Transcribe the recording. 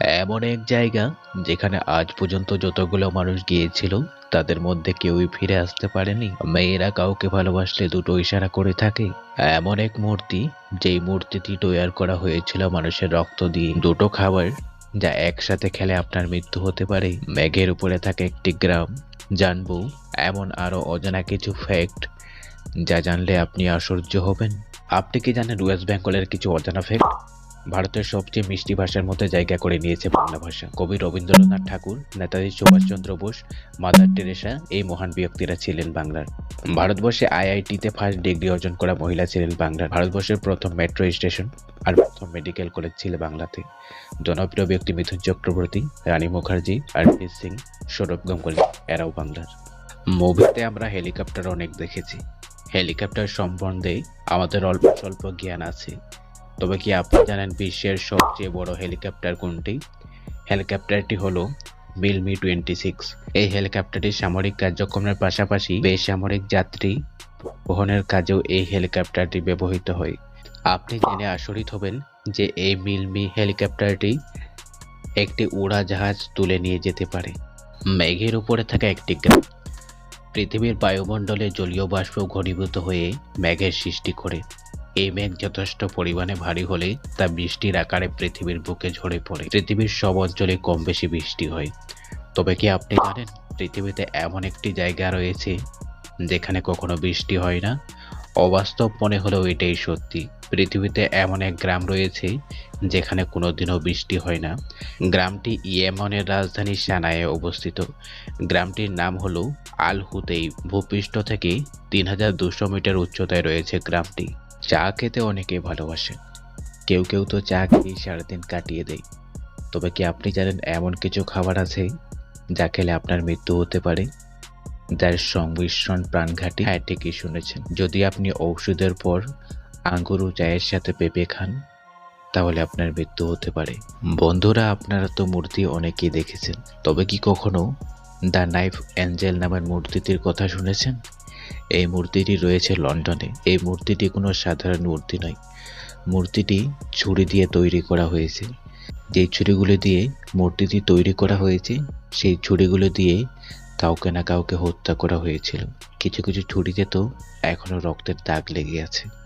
এমন এক জায়গা যেখানে আজ পর্যন্ত যতগুলো মানুষ গিয়েছিল, তাদের মধ্যে কেউই ফিরে আসতে পারেনি। মেয়েরা কাউকে ভালোবাসলে দুটো ইশারা করে থাকে। এমন এক মূর্তি, যেই মূর্তিটি তৈরি করা হয়েছিল মানুষের রক্ত দিয়ে। দুটো খাবার যা একসাথে খেলে আপনার মৃত্যু হতে পারে। মেঘের উপরে থাকে একটি গ্রাম। জানব, এমন আরও অজানা কিছু ফ্যাক্ট যা জানলে আপনি আশ্চর্য হবেন। আপনি কি জানেন ওয়েস্ট বেঙ্গলের কিছু অজানা ফ্যাক্ট ভারতের সবচেয়ে মিষ্টি ভাষার মধ্যে জায়গা করে নিয়েছে বাংলা ভাষা। কবি রবীন্দ্রনাথ ঠাকুর, নেতাজি সুভাষচন্দ্র বোস, মাদার টেরেসা, এই মহান ব্যক্তিরা ছিলেন বাংলার। ভারতবর্ষে আইআইটিতে ফার্স্ট ডিগ্রি অর্জন করা মহিলা ছিলেন বাংলার। ভারতবর্ষের প্রথম মেট্রো স্টেশন আর প্রথম মেডিকেল কলেজ ছিল বাংলাতে। জনপ্রিয় ব্যক্তি মিথুন চক্রবর্তী, রানী মুখার্জি অরিজিৎ সিং, সৌরভ গাঙ্গুলি, এরাও বাংলার। মুভিতে আমরা হেলিকপ্টার অনেক দেখেছি। হেলিকপ্টার সম্বন্ধে আমাদের অল্প স্বল্প জ্ঞান আছে। তবে কি আপনি জানেন বিশ্বের সবচেয়ে বড় হেলিকপ্টার কোনটি? হেলিকপ্টারটি হলো মিলমি টোয়েন্টি সিক্স এই হেলিকপ্টারটি সামরিক কার্যক্রমের পাশাপাশি বেসামরিক যাত্রী বহনের কাজেও এই হেলিকপ্টারটি ব্যবহৃত হয়। আপনি জেনে আচরিত হবেন যে এই মিলমি হেলিকপ্টারটি একটি উড়াজাহাজ তুলে নিয়ে যেতে পারে। মেঘের উপরে থাকা একটি গ্রাম পৃথিবীর বায়ুমণ্ডলে জলীয় বাষ্প ঘনীভূত হয়ে মেঘের সৃষ্টি করে। এই মেঘ যথেষ্ট পরিমাণে ভারী হলে তা বৃষ্টির আকারে পৃথিবীর বুকে ঝরে পড়ে। পৃথিবীর সব অঞ্চলে কম বেশি বৃষ্টি হয়। তবে কি আপনি জানেন, পৃথিবীতে এমন একটি জায়গা রয়েছে যেখানে কখনো বৃষ্টি হয় না? অবাস্তব মনে হলেও এটাই সত্যি। পৃথিবীতে এমন এক গ্রাম রয়েছে যেখানে কোনোদিনও বৃষ্টি হয় না। গ্রামটি ইয়েমনের রাজধানী সানায়ে অবস্থিত। গ্রামটির নাম হলো আল হুতেই ভূপৃষ্ঠ থেকে তিন হাজার দুশো মিটার উচ্চতায় রয়েছে গ্রামটি। চা খেতে অনেকেই ভালোবাসে। কেউ কেউ তো চা খেয়েই সারাদিন কাটিয়ে দেয়। তবে কি আপনি জানেন এমন কিছু খাবার আছে যা খেলে আপনার মৃত্যু হতে পারে? যার সংমিশ্রণ প্রাণঘাতী হ্যাঁ ঠিকই শুনেছেন। যদি আপনি ঔষধের পর আঙ্গুর ও চায়ের সাথে পেঁপে খান, তাহলে আপনার মৃত্যু হতে পারে। বন্ধুরা, আপনারা তো মূর্তি অনেকেই দেখেছেন। তবে কি কখনো দ্য নাইফ অ্যাঞ্জেল নামের মূর্তিটির কথা শুনেছেন? এই মূর্তিটি রয়েছে লন্ডনে। এই মূর্তিটি কোনো সাধারণ মূর্তি নয়। মূর্তিটি ছুরি দিয়ে তৈরি করা হয়েছে। যে ছুরিগুলো দিয়ে মূর্তিটি তৈরি করা হয়েছে, সেই ছুরিগুলো দিয়ে কাউকে না কাউকে হত্যা করা হয়েছিল। কিছু কিছু ছুরিতে তো এখনও রক্তের দাগ লেগে আছে।